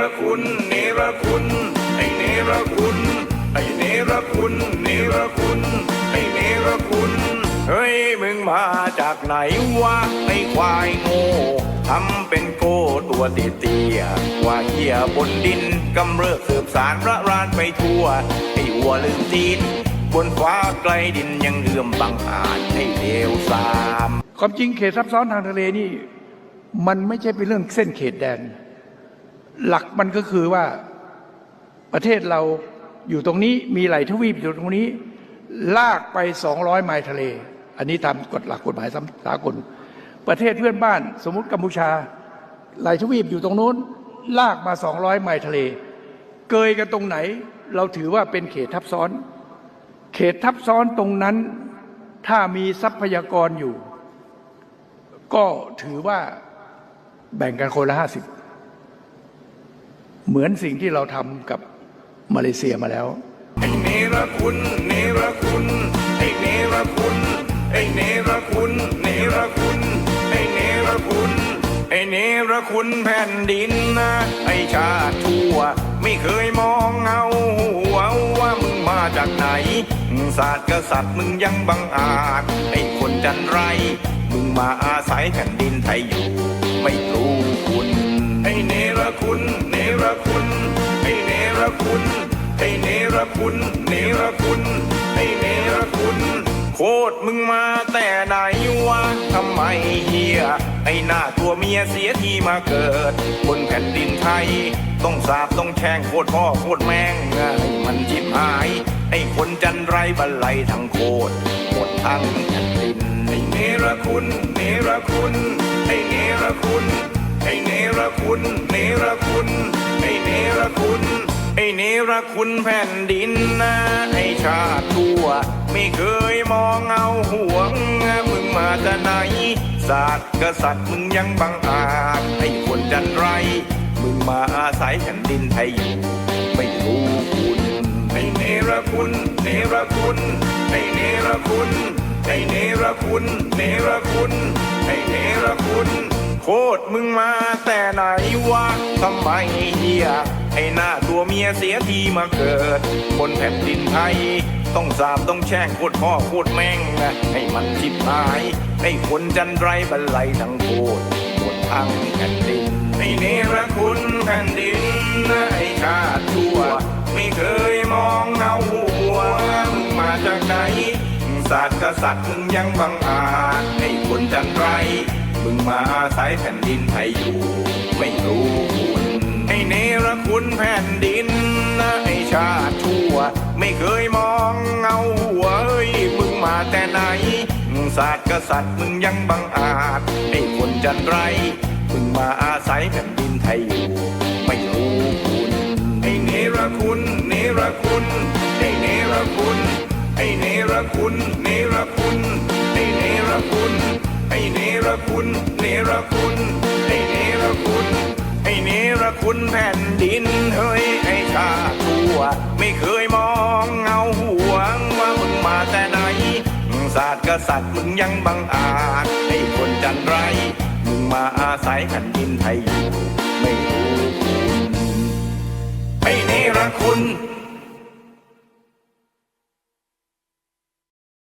รคุณเนรคุณไอเนรคุณไอเนรคุณเนรคุณไอเนรคุณเฮ้ยมึงมาจากไหนวะไอควายโง่ทำเป็นโก้ตัวเตี้ยว่าเหี้ยบนดินกำเริบสืบสารระรานไปทั่วไอวัวลืมตีนบนฟ้าไกลดินยังเลื่อมบังอาจให้เลวทรามความจริงเขตซับซ้อนทางทะเลนี่ มันไม่ใช่เป็นเรื่องเส้นเขตแดน หลักมันก็คือว่าประเทศเราอยู่ตรงนี้มีไหลทวีปอยู่ตรงนี้ ลากไป 200 ไมล์ทะเล อันนี้ตามกฎหลักกฎหมายสากล ประเทศเพื่อนบ้าน สมมติกัมพูชา ไหลทวีปอยู่ตรงโน้น ลากมา 200 ไมล์ทะเล เกยกันตรงไหน เราถือว่าเป็นเขตทับซ้อน เขตทับซ้อนตรงนั้น ถ้ามีทรัพยากรอยู่ ก็ถือว่าแบ่งกันคนละห้าสิบ เหมือนสิ่งที่เราทำกับมาเลเซียมาแล้วไอ้เนรคุณเนรคุณไอ้เนรคุณไอ้เนรคุณเนรคุณไอ้เนรคุณไอ้เนรคุณแผ่นดินนะไอ้ชาติทั่ว ไม่เคยมองเงาหัวว่ามึงมาจากไหนศาสตร์กษัตริย์มึงยังบังอาจไอ้คนจันไร มึงมาอาศัยแผ่นดินไทยอยู่ ไม่รู้คุณ คุณเนรคุณไอเนรคุณไอเนรคุณเนรคุณไอเนรคุณ โคตรมึงมาแต่ไหนวะทำไมเฮียไอหน้าตัวเมียเสียทีมาเกิด บนแผ่นดินไทย ต้องสาบต้องแช่งโคตรพ่อโคตรแม่งให้มันชิบหาย ไอคนจันไรบันไลทั้งโคตรหมดทั้งแผ่นดินไอเนรคุณเนรคุณไอเนรคุณ ไอเนรคุณ เนรคุณ ไอเนรคุณ ไอเนรคุณแผ่นดินนะไอชาติทั่ว ไม่เคยมองเอาห่วง มึงมาจากไหนศาสตร์กษัตริย์มึงยังบังอาจไอคนจันไร มึงมาอาศัยแผ่นดินไทยอยู่ไม่รู้คุณไอเนรคุณ เนรคุณ ไอเนรคุณ ไอเนรคุณ เนรคุณเนรคุณ โคตรมึงมาแต่ไหนวะทำไมเฮียไอหน้าตัวเมียเสียทีมาเกิดบนแผ่นดินไทย ต้องสาบต้องแช่งโคตรพ่อโคตรแม่งนะให้มันชิบหายให้คนจันไรบันไลทั้งโคตรหมดทั้งแผ่นดินไอเนรคุณแผ่นดินนะไอชาติชั่ว ไม่เคยมองเงาหัวมึงมาจากไหนศาสตร์กษัตริย์มึงยังบังอาจให้คนจันไร มึงมาอาศัยแผ่นดินไทยอยู่ ไม่รู้คุณไอเนรคุณแผ่นดินนะไอชาติชั่ว ไม่เคยมองเงาหัวเอ้ยมึงมาแต่ไหนศาสตร์กษัตริย์มึงยังบังอาจให้คนจันไรมึงมาอาศัยแผ่นดินไทยอยู่ ไม่รู้คุณไอเนรคุณเนรคุณไอเนรคุณไอเนรคุณเนรคุณไอเนรคุณ ไอเนรคุณเนรคุณไอเนรคุณไอเนรคุณแผ่นดินเฮ้ยไอชาตัวไม่เคยมองเงาหัวว่ามึงมาแต่ไหนศาสตร์กษัตริย์มึงยังบังอาจให้คนจันไร มึงมาอาศัยแผ่นดินไทยอยู่ไม่รู้คุณไอเนรคุณ